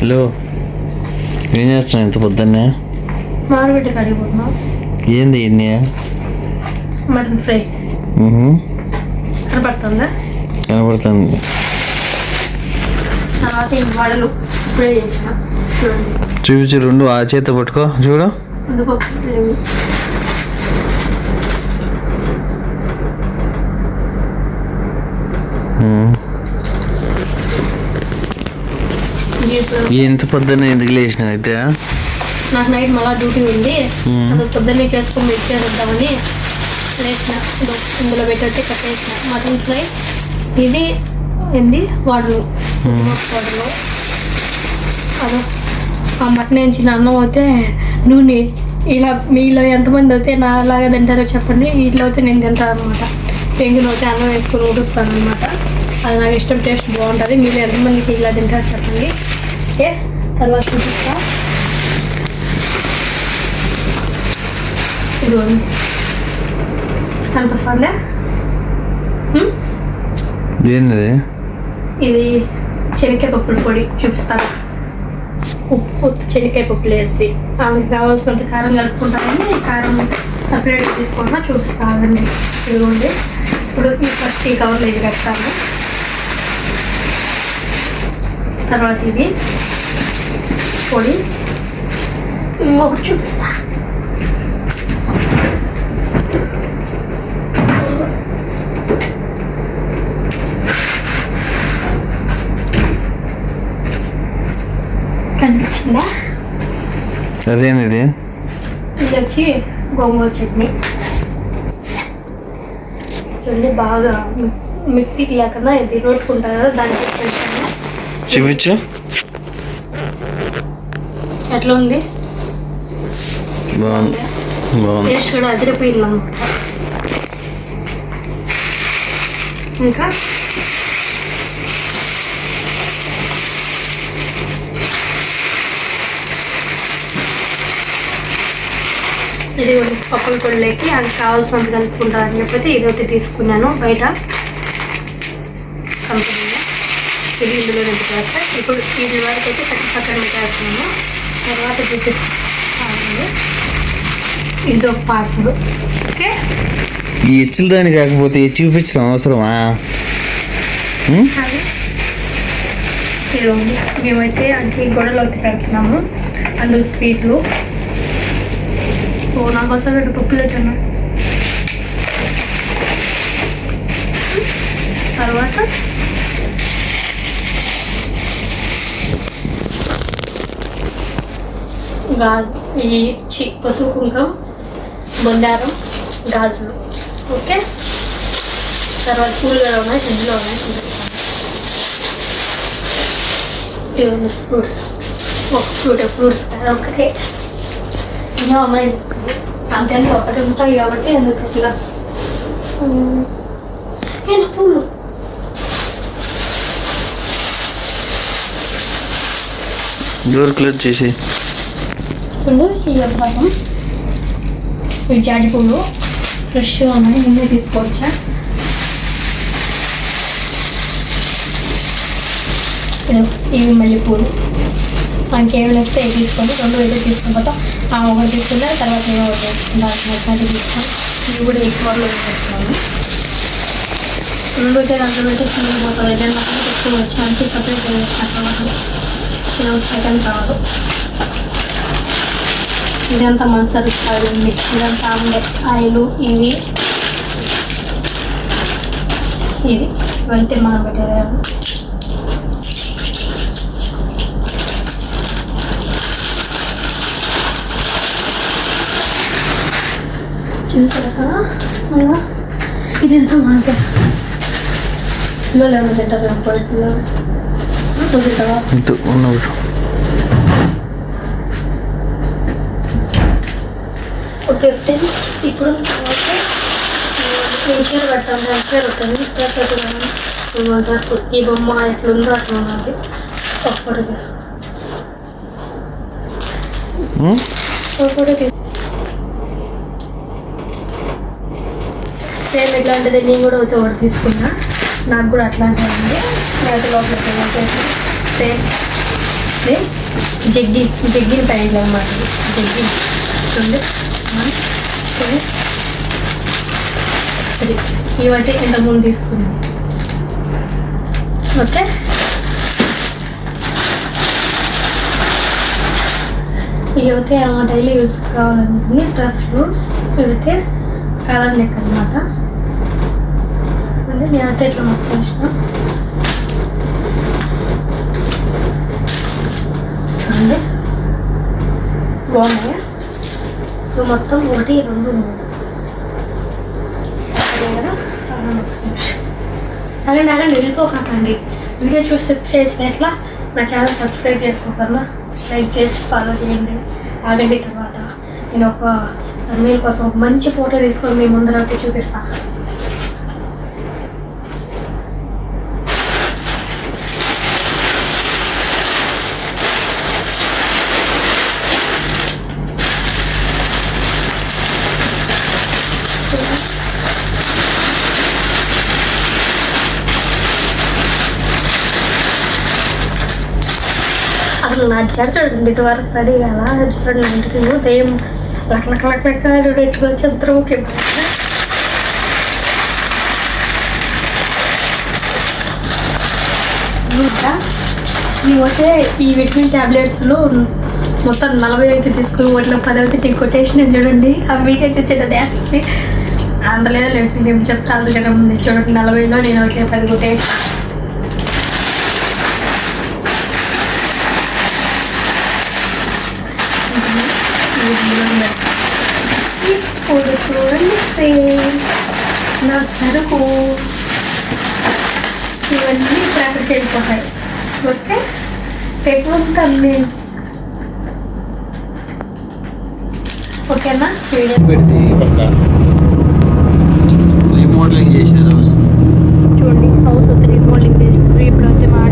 Hello. ఏం చేస్తున్నావు ఇంత పొద్దున్నే? మామిడి కడిగిపోతున్నాం ఏంది ఇన్ని? Mutton fry. కనపడుతుందా? కనపడుతుంది. తర్వాత ఈ వడలు? ఇప్పుడే చేసిన. చూపించి రెండు ఆ చేత పట్టుకో. చూడు ఎందుకో లేవు. ఉమ్. ఇంత పొద్దున్నే ఎందుకు లేచినావు అయితే? నాకు నైట్ మళ్ళీ డ్యూటీ ఉంది. అది పొద్దున్నే చేసుకొని మిక్స్ చేద్దామని లేచిన. ఇదో ఇందులో పెట్టొచ్చి కట్టేసిన. మటన్ ఫ్రై ఇది ఏంది? వాడలు వాడలు అదో. ఆ మటన్ వేయించిన అన్నం అయితే నూనె. ఇలా మీలో ఎంతమంది అయితే నా అలాగే తింటారో చెప్పండి. వీటిలో అయితే నేను తింటాను అనమాట పెంగులో అయితే అన్నం వేసుకొని ఊడుస్తాను అనమాట అది నాకు ఇష్టం టేస్ట్ బాగుంటుంది. మీరు ఎంతమందికి ఇలా తింటారో చెప్పండి. ఓకే తర్వాత చూపిస్తా. ఇదిగోండి. కనిపిస్తుందా? ఏంది? ఇది చెనిక్కాయ పప్పుల పొడి చూపిస్తాను ఉప్పు చెనిక్కాయ పప్పులు వేసి. ఆమెకి కావాల్సినంత కారం కలుపుకుంటామని కారం సపరేట్గా తీసుకున్నా చూపిస్తానండి ఇదిగోండి. ఇప్పుడు ఈ ఫస్ట్ ఈ కవర్లో ఇది పెడతాను. తర్వాత ఇది పొడి. ఇంకొకటి చూపిస్తా. కనిపించిందా? అదేంది ఇది? ఇది వచ్చి గోంగూర చట్నీ. చూడండి బాగా మి- మిక్సీకి లేకుండా ఇది రోట్టుకుంటారు కదా దానికి చూపించు. ఎట్లా ఉంది? బాగుంది. బాగుంది. టేస్ట్ కూడా అదిరిపోయింది అనమాట ఇంకా? ఇది పప్పుల పొడిలోకి అది కావాల్సినంత కలుపుకుంటారని చెప్పి ఇది ఒకటి తీసుకున్నాను బయట. కంపెనీలో. ఇది ఇందులో నింపుకేస్తా ఇప్పుడు ఇది వరకు అయితే పచ్చి పక్కన పెట్టేస్తున్నాను. తర్వాత చూపిస్తాను ఇది ఒక పార్సల్ ఓకే? ఈ ఇచ్చిన దాని కాకపోతే చూపించడం అవసరమా? మేమైతే అంటే గొడవలు ఒకటి పెడుతున్నాము. అందులో స్వీట్లు. ఓ నాకు అసలు రెండు పప్పులు వచ్చాను తర్వాత గాజు ఈ చి పసుపు కుంకుమ బంగారం గాజులు. ఓకే? తర్వాత పూలు కూడా ఉన్నాయి ఇందులో ఉన్నాయి చూపిస్తాను ఇవన్నీ ఫ్రూట్స్. ఒక ఫ్రూట్ ఫ్రూట్స్ కదా ఒకటే. ఇంకా అమ్మాయి అంతే ఒకటి ఉంటాయి కాబట్టి ఎందుకు ఇట్లా? ఉమ్, ఏంటి పూలు? డోర్ క్లోజ్ చేసి చూడు ఈ అభ్యాసం ఈ జాజి పూలు ఫ్రెష్గా ఉన్నాయి. నిన్నే తీసుకోవచ్చా? ఇవి మళ్ళీ పూలు. మనకి ఏమైనా వస్తే ఇవి తీసుకొని రెండు అయితే తీసుకున్న తర్వాత ఆ ఒకటి తీసుకున్నా తర్వాత నేను ఒకటి తీసుకున్నాను నచ్చినట్టు తీసుకొని ఇవి కూడా ఈ తీసుకున్నాను రెండు అయితే దాంట్లో అయితే చిన్న పోతారు. ఏదైనా ఎక్కువ వచ్చి అంటే సపరేట్ వేస్తాను సెకండ్ కావాలి ఇదంతా మన్సర్ ఆయిల్ ఉంది ఇదంతా ఆమ్లెట్ ఆయిల్ ఇవి. ఇది ఇవంటే మనం పెట్టేది చూసారా కదా? ఇది ఇస్తాం మనకి. పిల్లలు ఏమైనా తింటారు పిల్లలు. తింటావా ఇంత ఉన్న ఒకటి. ఓకే ఫ్రెండ్స్ ఇప్పుడు చీర పెట్టాను డ్రెస్ పెట్టుకున్నాను డ్రెస్. ఈ బొమ్మ ఎట్లుందో అట్లా ఉన్నది ఒక ఫోటో తీసుకో ఉమ్? ఒక ఫోటో తీసు సేమ్ ఇట్లాంటిది నేను కూడా అయితే ఒకటి తీసుకున్నా. నాకు కూడా అట్లాంటిది ఉంది. నేత లోపల సేమ్ ఇది జగ్గి జగ్గిన ప్యాకెట్లు అనమాట జగ్గి. చూడండి. ఇవైతే ఇంత ముందు తీసుకున్నాం. ఓకే? ఇవైతే డైలీ యూజ్ కావాలనుకుని డ్రెస్లు ఇవైతే కలర్ నెక్ అనమాట అంటే నేనైతే ఇట్లా మొత్తం ఇష్టం చూడండి. బాగున్నాయా? మొత్తం ఒకటి రెండు మూడు. అదే కదా? అదే నాన్న వెళ్ళిపోకండి వీడియో చూసి చేసిన ఎట్లా? నా ఛానల్ సబ్స్క్రైబ్ చేసుకోకన్నా లైక్ చేసి ఫాలో చేయండి. ఆగండి తర్వాత. నేను ఒక మీరు కోసం ఒక మంచి ఫోటో తీసుకొని మీ ముందర వచ్చి చూపిస్తాను అసలు నా జడ చూడండి ఇటువరకు పడి అలా చూడండి ఇంటికి ఉదయం లక్ లక్ లక్ లక్ ఎట్టుకొని ఓకే. ఇంకా నీవైతే ఈ విటమిన్ ట్యాబ్లెట్స్లో మొత్తం నలభై అయితే తీసుకుని వాటిలో పది అయితే కొటేషన్ చూడండి? అవి మీకే చిన్న వేస్తుంది అందులో లేదు మేము చెప్తా అందులో ఉంది చూడండి నలభైలో నేను అయితే పది కొటేషన్. ఇప్పుడు చూడండి friends, నా సరుకు ఇవన్నీ ప్యాకెట్ వెళ్ళిపోతాయి ఓకే పెట్టుకుంటాను నేను ఓకేనా వీడియో పెడితే పక్క రీమోడలింగ్ చేసేది చూడండి హౌస్ వద్ద రీమోడలింగ్ చేసి ఇప్పుడు అయితే మా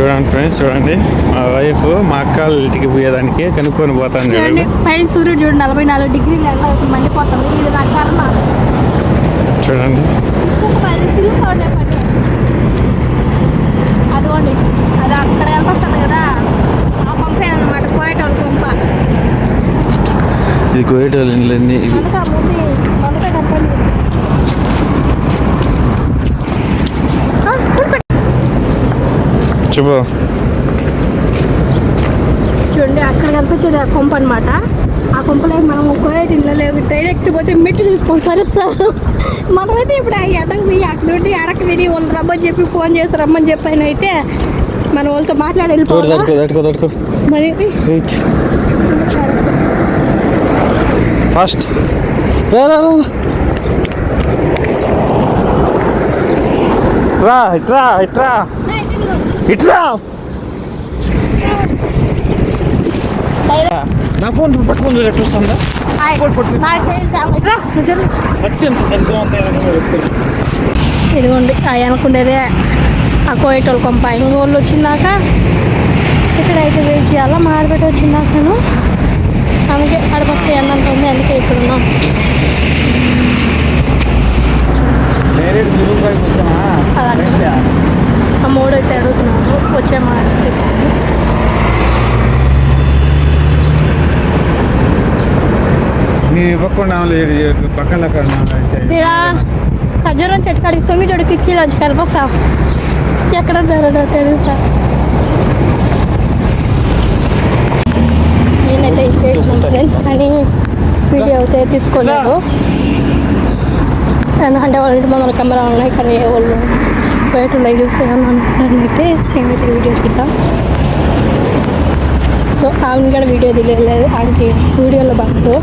చూడండి ఫ్రెండ్స్ చూడండి. మా వైఫ్ మా అక్క ఇంటికి పోయేదానికి కనుక్కొని పోతాను చూడండి సూర్యుడు చూడండి నలభై నాలుగు డిగ్రీలు మండిపోతుంది. ఇది నా కర్మ. చూడండి. అదిగోండి అది అక్కడ కనపడుతుంది కదా. ఆ పంపే అనమాట కోయటోళ్ళు పంప. ఇది కోయేటోళ్ళు ఇళ్ళన్నీ ఇది కనపడింది ఆ, వదిలిపెట్టు. చెప్పు. చూడండి అక్కడ కనిపించేది ఆ కొంప అనమాట ఆ కొంపలో మనం కోయట ఇంట్లో లేవు డైరెక్ట్ పోతే మెట్టు తీసుకొని సరే సార్ మనమైతే ఇప్పుడు ఆ ఎడకు పోయి అక్కడ నుండి ఎడకు తిని వాళ్ళు రమ్మని చెప్పి ఫోన్ చేసి రమ్మని చెప్పాను అయితే మన వాళ్ళతో మాట్లాడి మరి ఫాస్ట్ ఇట్రా ఇట్రా ఇట్రా నా ఫోన్ పట్టుకొని ఎట్లా వస్తుందా. ఇదిగోండి ఆ వెనకుండేదే ఆ కోయటోళ్ళు కొంప ఇంక వాళ్ళు వచ్చిందాక? ఇక్కడ అయితే వెయిట్ చేయాలా? మాడబెట్టి వచ్చిందాకను? అందుకే అడపక్క ఎండంత ఉంది అందుకే ఇక్కడ ఉన్నాం డైరెక్ట్ దుర్గపైకి వచ్చామా అలాగే. రైట్లే. ఆ మూడు అయితే అడుగుతున్నాము వచ్చే మాట మీ ఇవ్వకుండా లేదు పక్కన ఖర్జూరం చెట్టు కడిగి తొమ్మిది చోటు కిక్కీలో వచ్చి కలిపొస్తా ఎక్కడ జరగదో తెలుసా నేనైతే ఇచ్చేసిన ఫ్రెండ్స్ కానీ వీడియో అయితే తీసుకోలేదు. ఎందుకంటే వాళ్ళు ఇంటి కెమెరా ఉన్నాయి కానీ వాళ్ళు బయట లైవ్ చూసేయాలని అనుకున్నానైతే మేమైతే వీడియో తీద్దాం. సో ఆమె కూడా వీడియో తీయలేదు ఆమెకి వీడియోలో బాగుంటుంది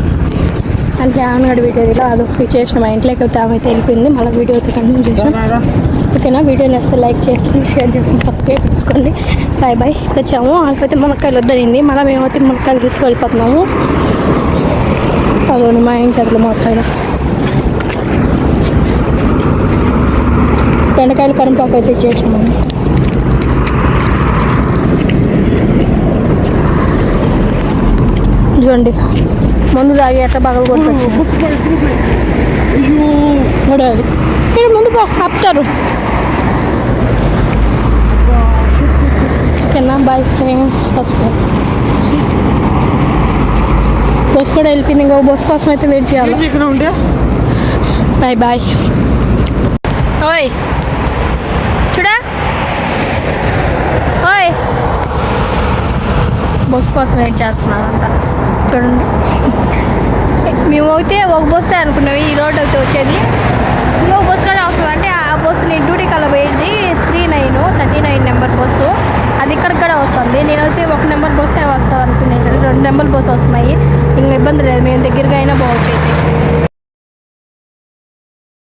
అంటే ఆమెగడ వీడియో తీయలేదు అది చేసిన మా ఇంట్లోకి అయితే ఆమె అయితే వెళ్ళిపోయింది. మళ్ళీ వీడియో అయితే కంటిన్యూ చేసాం ఓకేనా? వీడియో నేస్తే లైక్ చేసి షేర్ చేసి సబ్స్క్రైబ్ చేసుకోండి. Bye bye. తెచ్చాము వాళ్ళకైతే మునక్కాయలు వద్దయింది మళ్ళీ మేమైతే మునక్కాయలు తీసుకెళ్ళిపోతున్నాము అదో మా ఏం చదువు మొత్తం కరింపాకు అయితే చేసాము. చూడండి ముందు తాగి ఎట్లా బాగా కొట్టుకొచ్చు ఇక్కడ ముందు పో ఆపుతారు. ఓకేనా బాయ్ ఫ్రెండ్స్ సబ్స్క్రైబ్ బస్ కూడా వెళ్ళిపోయింది ఇంకో బస్ కోసం అయితే వెయిట్ చేయాలి. బాయ్ బాయ్ ఓయ్ చూడా? ఓయ్. బస్ కోసం వెయిట్ చేస్తున్నారంట చూడండి. మేము అయితే ఒక బస్సు అనుకున్నాం ఈ రోడ్ అయితే వచ్చేది. ఇంకో బస్సు కూడా వస్తుంది అంటే ఆ బస్సు నేను డ్యూటీ కల్లా పోయేది three nine thirty nine number bus. అది ఇక్కడ కూడా వస్తుంది. నేనైతే ఒక నెంబర్ బస్సే వస్తుంది అనుకునేది రెండు నెంబర్ బస్సు వస్తున్నాయి. ఇంకా ఇబ్బంది లేదు మేము దగ్గరగా అయినా పోవచ్చు అయితే.